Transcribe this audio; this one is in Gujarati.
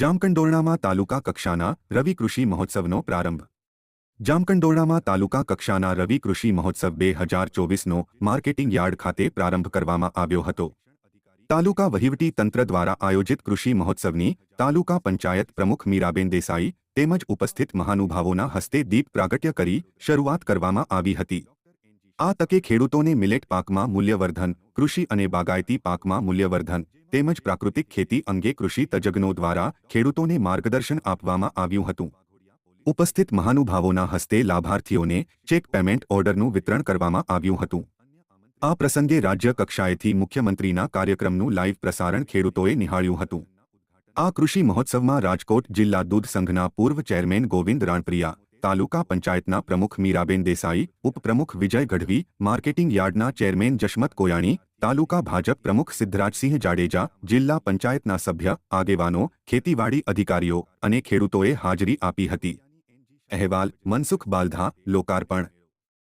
જામકંડોરણામાં તાલુકા કક્ષાના રવિ કૃષિ મહોત્સવનો પ્રારંભ. જામકંડોરણામાં તાલુકા કક્ષાના રવિ કૃષિ મહોત્સવ બે હજાર ચોવીસનો માર્કેટિંગ યાર્ડ ખાતે પ્રારંભ કરવામાં આવ્યો હતો. તાલુકા વહીવટી તંત્ર દ્વારા આયોજિત કૃષિ મહોત્સવની તાલુકા પંચાયત પ્રમુખ મીરાબેન દેસાઈ તેમજ ઉપસ્થિત મહાનુભાવોના હસ્તે દીપ પ્રાગટ્ય કરી શરૂઆત કરવામાં આવી હતી. આ તકે ખેડૂતોને મિલેટ પાકમાં મૂલ્યવર્ધન, કૃષિ અને બાગાયતી પાકમાં મૂલ્યવર્ધન તેમજ પ્રાકૃતિક ખેતી અંગે કૃષિ તજજ્ઞો દ્વારા ખેડૂતોને માર્ગદર્શન આપવામાં આવ્યું હતું. ઉપસ્થિત મહાનુભાવોના હસ્તે લાભાર્થીઓને ચેક પેમેન્ટ ઓર્ડરનું વિતરણ કરવામાં આવ્યું હતું. આ પ્રસંગે રાજ્ય કક્ષાએથી મુખ્યમંત્રીના કાર્યક્રમનું લાઇવ પ્રસારણ ખેડૂતોએ નિહાળ્યું હતું. આ કૃષિ મહોત્સવમાં રાજકોટ જિલ્લા દૂધ સંઘના પૂર્વ ચેરમેન ગોવિંદ રાણપ્રિયા, તાલુકા પંચાયતના પ્રમુખ મીરાબેન દેસાઈ, ઉપપ્રમુખ વિજય ગઢવી, માર્કેટિંગ યાર્ડના ચેરમેન જશમત કોયાણી તાલુકા ભાજપ પ્રમુખ સિદ્ધરાજસિંહ જાડેજા, જિલ્લા પંચાયતના સભ્ય, આગેવાનો, ખેતીવાડી અધિકારીઓ અને ખેડૂતોએ હાજરી આપી હતી. અહેવાલ, મનસુખ બાલધા, લોકાર્પણ.